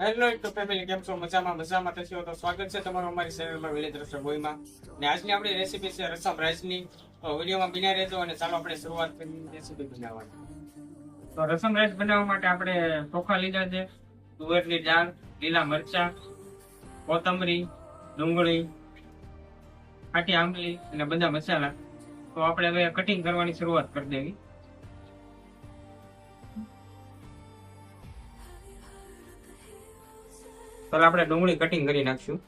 Hello YouTube family કેમ છો? મજામાં મજામાં. થશો તો સ્વાગત છે તમારું અમારી ચેનલમાં વિલેજ રસોઈમાં ને આજની આપણી રેસીપી છે રસમ રાઈસની. તો વિડીયોમાં બિના રહેજો અને ચાલો આપણે શરૂઆત કરી રેસીપી બનાવવાની. તો રસમ રાઈસ બનાવવા માટે આપણે ચોખા લીધા છે, તુવેરની દાળ, લીલા મરચા, કોથમરી, ડુંગળી, ખાટી આંબલી અને બધા મસાલા. તો આપણે હવે કટિંગ કરવાની શરૂઆત કરી દેવી. ચાલો આપણે ડુંગળી કટિંગ કરી નાખશું.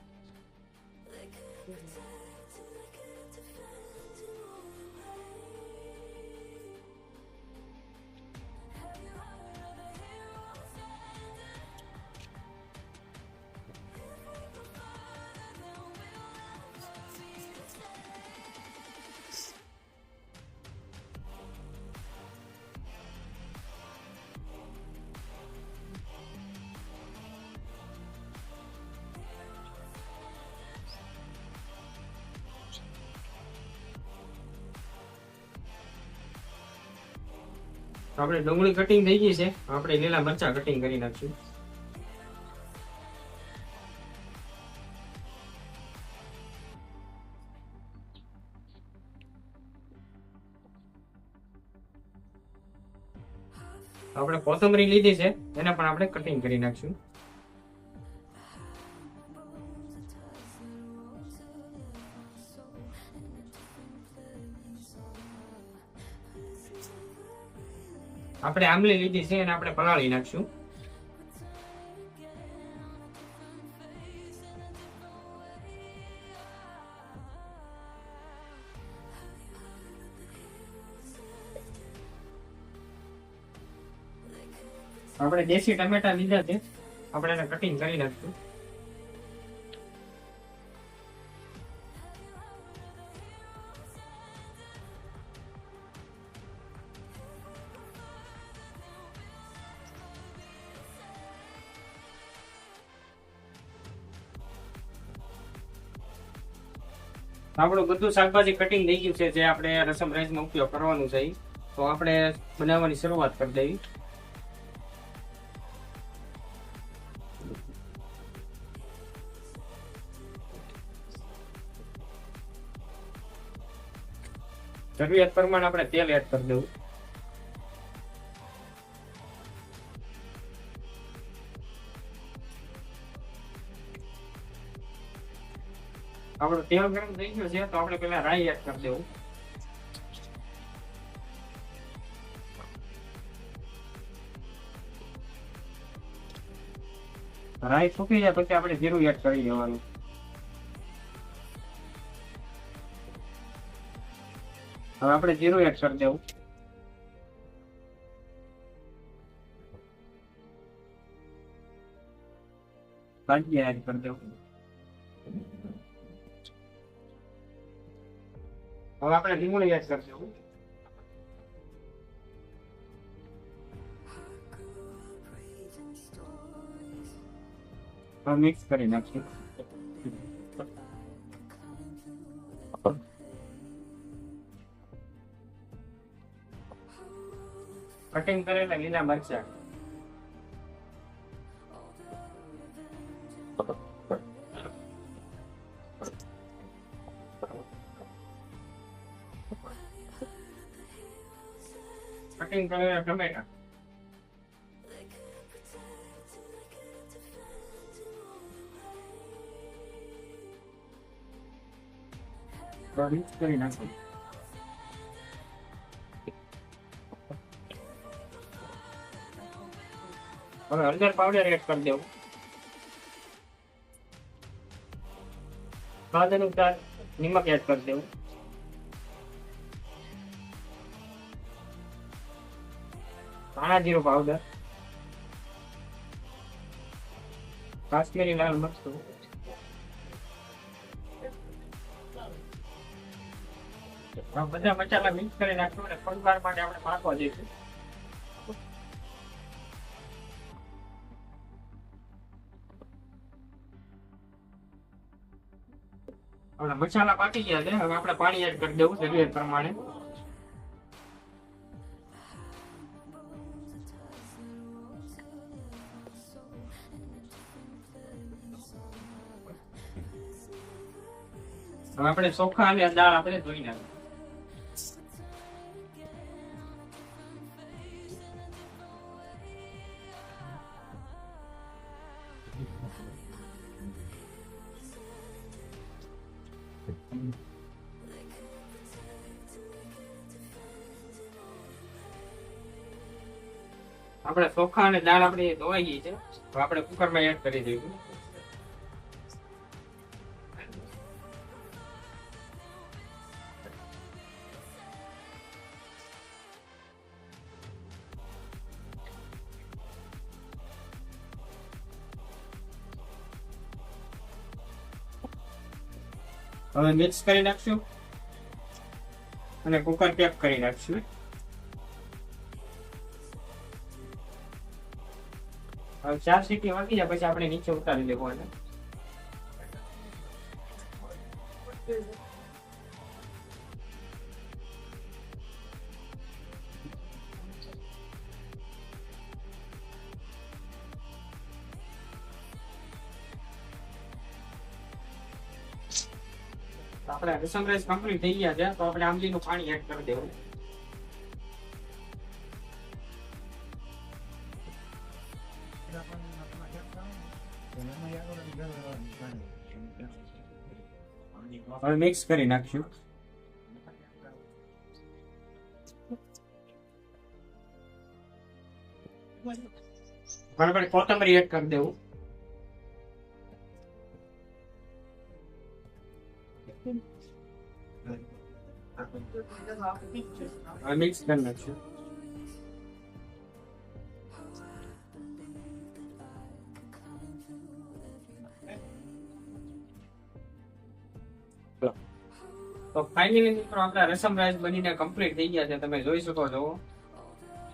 આપણે ડુંગળી કટિંગ થઈ ગઈ છે. આપણે લીલા મરચા કટિંગ કરી નાખશું. આપણે કોથમરી લીધી છે. એને પણ આપણે કટિંગ કરી નાખશું. આપણે આંબલી લીધી છે એને આપણે પલાળી નાખશું. આપણે દેશી ટમેટા લીધા છે. આપણે એને કટિંગ કરી નાખશું. આપણું બધું શાકભાજી કટિંગ થઈ ગયું છે, જે આપણે રસમ રાઈસમાં ઉપયોગ કરવાનું છે તો આપણે બનાવવાની શરૂઆત કરી દેવી. જરૂરિયાત પ્રમાણે આપણે તેલ એડ કરી દેવું. આપણું તેલ ગરમ થઈ ગયો છે, તો આપણે પેલા રાઈ એડ કરી દેવું. રાઈ સુકી જાય પછી આપણે જીરું એડ કરી દેવાનું. હવે આપણે જીરું એડ કરી દેવું. ભાજી એડ કરી દેવું. હવે આપણે લીમડી એડ કરી દેવું. મિક્સ કરી નાખશું કટિંગ કરેલા લીલા મરચા. કટિંગ કરેલા ટમેટા મિક્સ કરી નાખું હવે હળદર પાવડર એડ કરી દેવું સ્વાદ અનુસાર નિમક એડ કરી દેવું ધાણા જીરું પાવડર કાશ્મીરી લાલ મરચું બધા મસાલા મિક્સ કરી નાખશું અને થોડી વાર માટે આપણે પાકવા દઈશું આપણે મસાલા પાકી ગયા છે. હવે આપણે પાણી એડ કરી દેવું જરૂરિયાત પ્રમાણે. હવે આપણે ચોખા અને દાળ આપણે ધોઈ નાખીએ. આપણે ચોખા અને દાળ આપણે ધોવાઈ ગઈ છે. તો આપણે કુકરમાં એડ કરી દઈશું. હવે મિક્સ કરી નાખશું. અને કુકર પેક કરી નાખશું. હવે ચાર સીટી વાગી જાય, પછી આપણે નીચે ઉતારી દેવું એને તો આપણે રાઈસ કમ્પ્લીટ થઈ ગયા છે તો આપણે આંબલીનું પાણી એડ કરી દેવું. હવે મિક્સ કરી નાખશું. બરાબર. કોથમરી એડ કરી દેવું. હવે મિક્સ કરી નાખશું તો ફાઇનલી મિત્રો, આપણા રસમ રાજ બનીને કમ્પ્લીટ થઈ ગયા છે. તમે જોઈ શકો છો.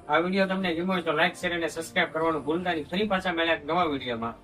આ વીડિયો તમને ગમ્યો તો લાઈક શેર અને સબસ્ક્રાઇબ કરવાનું ભૂલતા નહીં. ફરી પાછા મળ્યા નવા વિડીયોમાં.